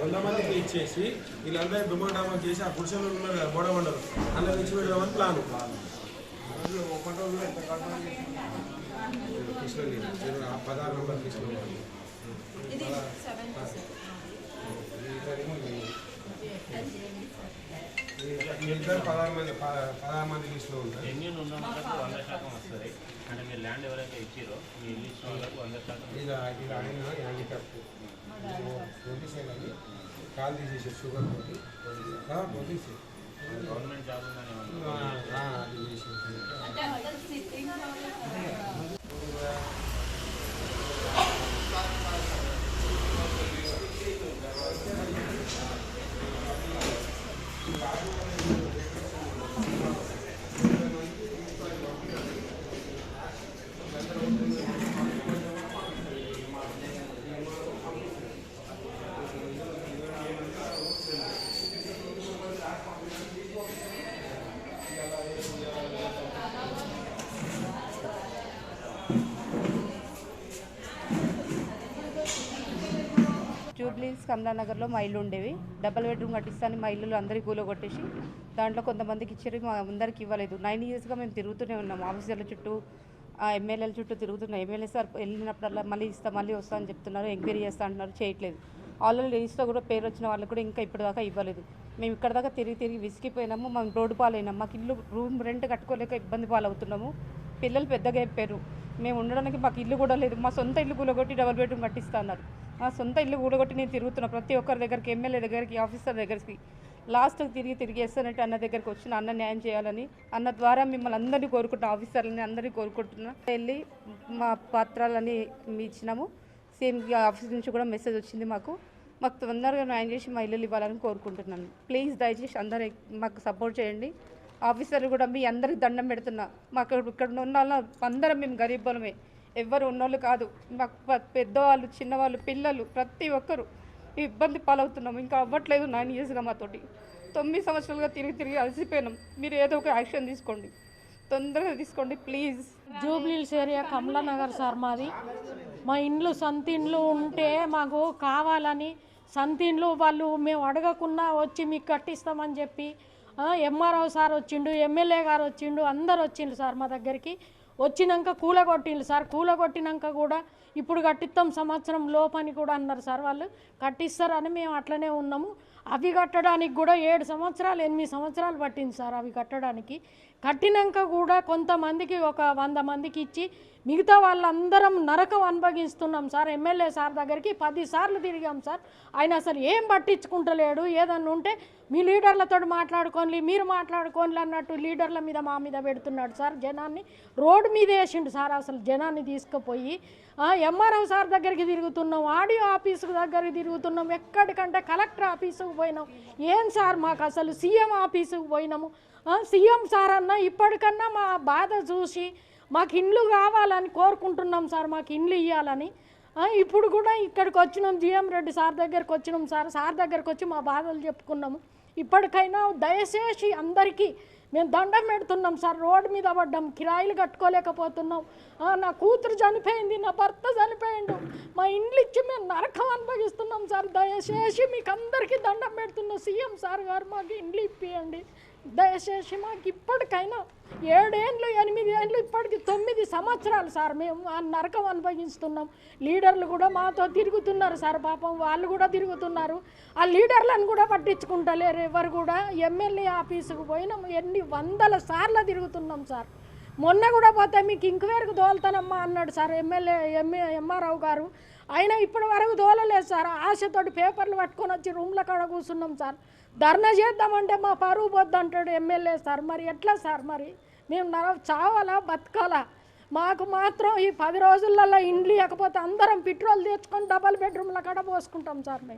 వంద మందికి ఇచ్చేసి వీళ్ళందరూ దుమ్మడామం చేసి ఆ గుడిసెలు ఉన్నారు గోడ వండరు అందులో తెచ్చి పెడదామని ప్లాన్ పదహారు నంబర్ తీసుకున్నాం ఇద్దరు పదహారు మంది పదహారు మంది లిస్టులో ఉంటారు. ఉన్న వాళ్ళకు వంద శాతం వస్తుంది అంటే మీరు ల్యాండ్ ఎవరైతే ఇచ్చిరో మీ ఇచ్చిన వాళ్ళకు వంద శాతం ఇలా ఇలా ఆయన హ్యాండిక్యాప్ అని కాల్ తీసేసి షుగర్ తోటి. గవర్నమెంట్ జాబ్ ఉందని ఏమన్నా అది చేసి జూబ్లీస్ కమలానగర్లో మా ఇల్లు ఉండేవి. డబల్ బెడ్రూమ్ కట్టిస్తాను మా ఇల్లు అందరికీ కూలో కొట్టేసి దాంట్లో కొంతమందికి ఇచ్చారు మా అందరికి ఇవ్వలేదు. నైన్ ఇయర్స్గా మేము తిరుగుతూనే ఉన్నాం. ఆఫీసర్ల చుట్టూ ఆ ఎమ్మెల్యేల చుట్టూ తిరుగుతున్నాం. ఎమ్మెల్యే సార్ వెళ్ళినప్పుడల్లా మళ్ళీ ఇస్తా మళ్ళీ వస్తా అని చెప్తున్నారు. ఎంక్వైరీ చేస్తా అంటున్నారు. చేయట్లేదు. ఆల్రెడీ లిస్ట్లో కూడా పేరు వచ్చిన వాళ్ళకి కూడా ఇంకా ఇప్పటిదాకా ఇవ్వలేదు. మేము ఇక్కడ దాకా తిరిగి తిరిగి విసిగిపోయినాము. మేము రోడ్డు పాలైనాం. మాకు ఇల్లు రూమ్ రెంట్ కట్టుకోలేక ఇబ్బంది పాలవుతున్నాము. పిల్లలు పెద్దగా అయిపోయారు. మేము ఉండడానికి మాకు ఇల్లు కూడా లేదు. మా సొంత ఇల్లు కూలగొట్టి డబుల్ బెడ్రూమ్ కట్టిస్తా అన్నారు మా సొంత ఇల్లు కూడగొట్టి నేను తిరుగుతున్నా. ప్రతి ఒక్కరి దగ్గరికి ఎమ్మెల్యే దగ్గరికి ఆఫీసర్ దగ్గరికి లాస్ట్కి తిరిగి తిరిగి వేస్తానంటే అన్న దగ్గరికి వచ్చిన అన్న న్యాయం చేయాలని అన్న ద్వారా మిమ్మల్ని అందరినీ కోరుకుంటున్నా ఆఫీసర్లని అందరినీ కోరుకుంటున్నా. వెళ్ళి మా పత్రాలని మీ ఇచ్చినాము. సేమ్ ఆఫీస్ నుంచి కూడా మెసేజ్ వచ్చింది మాకు. మాకు తొందరగా న్యాయం చేసి మా ఇల్లు ఇవ్వాలని కోరుకుంటున్నాను. ప్లీజ్ దయచేసి అందరూ మాకు సపోర్ట్ చేయండి. ఆఫీసర్లు కూడా మీ అందరికి దండం పెడుతున్నా. మాకు ఇక్కడ ఉన్న వాళ్ళ అందరం మేము గరీబలమే. ఎవ్వరు ఉన్నోళ్ళు కాదు. మాకు పెద్దవాళ్ళు చిన్నవాళ్ళు పిల్లలు ప్రతి ఒక్కరు ఇబ్బంది పాలవుతున్నాం. ఇంకా అవ్వట్లేదు నైన్ ఇయర్స్గా మాతోటి. తొమ్మిది సంవత్సరాలుగా తిరిగి తిరిగి అలసిపోయినాం. మీరు ఏదో ఒక యాక్షన్ తీసుకోండి. తొందరగా తీసుకోండి please. Jubilee Hills area Kamala Nagar sir మాది. మా ఇండ్లు సంతిండ్లు ఉంటే మాకు కావాలని సంతిండ్లు వాళ్ళు మేము అడగకుండా వచ్చి మీకు కట్టిస్తామని చెప్పి ఎంఆర్ఓ సార్ వచ్చిండు ఎమ్మెల్యే గారు వచ్చిండు అందరు వచ్చిండు సార్ మా దగ్గరికి. వచ్చినాక కూలగొట్టిండు సార్. కూలగొట్టినాక కూడా ఇప్పుడు కట్టిస్తాం సంవత్సరం లోపని కూడా అన్నారు సార్ వాళ్ళు. కట్టిస్తారని మేము అట్లనే ఉన్నాము. అవి కట్టడానికి కూడా ఏడు సంవత్సరాలు ఎనిమిది సంవత్సరాలు పట్టింది సార్ అవి కట్టడానికి. కట్టినాక కూడా కొంతమందికి ఒక వంద మందికి ఇచ్చి మిగతా వాళ్ళందరం నరకం అనుభవిస్తున్నాం సార్. ఎమ్మెల్యే సార్ దగ్గరికి పది సార్లు తిరిగాం సార్. ఆయన అసలు ఏం పట్టించుకుంటలేడు. ఏదన్నా ఉంటే మీ లీడర్లతో మాట్లాడుకోండి మీరు మాట్లాడుకోండి అన్నట్టు లీడర్ల మీద మా మీద పెడుతున్నాడు సార్ జనాన్ని. రోడ్డు మీద వేసిండు సార్ అసలు జనాన్ని తీసుకుపోయి. ఎంఆర్ఓ సార్ దగ్గరికి తిరుగుతున్నాం ఆడియో ఆఫీసు దగ్గరికి తిరుగుతున్నాం. ఎక్కడికంటే కలెక్టర్ ఆఫీసు పోయినాం ఏం సార్ మాకు అసలు సీఎం ఆఫీసుకు పోయినాము? సీఎం సార్ అన్న ఇప్పటికన్నా మా బాధ చూసి మాకు ఇండ్లు కావాలని కోరుకుంటున్నాం సార్ మాకు ఇండ్లు ఇవ్వాలని ఇప్పుడు కూడా ఇక్కడికి వచ్చినాం జిఎం రెడ్డి సార్ దగ్గరకు వచ్చినాం సార్ సార్ దగ్గరకు వచ్చి మా బాధలు చెప్పుకున్నాము. ఇప్పటికైనా దయచేసి అందరికీ మేము దండం పెడుతున్నాం సార్ రోడ్డు మీద పడ్డాం కిరాయిలు కట్టుకోలేకపోతున్నాం. నా కూతురు చనిపోయింది నా భర్త చనిపోయిండు. మా ఇండ్లు ఇచ్చి మేము నరకం అనుభవిస్తున్నాం సార్. దయచేసి మీకు అందరికీ దండం పెడుతున్నాం సీఎం సార్ గారు మాకు ఇండ్లు ఇప్పియండి. దయచేసి మాకు ఇప్పటికైనా ఏడేండ్లు ఎనిమిది ఏండ్లు ఇప్పటికి తొమ్మిది సంవత్సరాలు సార్. మేము ఆ నరకం అనుభవిస్తున్నాం. లీడర్లు కూడా మాతో తిరుగుతున్నారు సార్ పాపం. వాళ్ళు కూడా తిరుగుతున్నారు. ఆ లీడర్లను కూడా పట్టించుకుంటలేరు. ఎవరు కూడా ఎమ్మెల్యే ఆఫీసుకు పోయినాం. ఎన్ని వందల సార్లు తిరుగుతున్నాం సార్. మొన్న కూడా పోతే మీకు ఇంక్వైరీకి తోలుతానమ్మా అన్నాడు సార్ ఎమ్మెల్యే ఎంఏ రావు గారు. అయినా ఇప్పటి వరకు దోలలేదు సార్. ఆశతోటి పేపర్లు పట్టుకొని వచ్చి రూమ్ల కాడ కూర్చున్నాం సార్. ధర్నా చేద్దామంటే మా పరువు పొద్దు అంటాడు ఎమ్మెల్యే సార్. మరి ఎట్లా సార్ మరి? మేము నర చావాలా బతకాలా? మాకు మాత్రం ఈ పది రోజులలో ఇండ్లు ఇవ్వకపోతే అందరం పెట్రోల్ తెచ్చుకొని డబల్ బెడ్రూమ్ల కాడ పోసుకుంటాం సార్ మేము.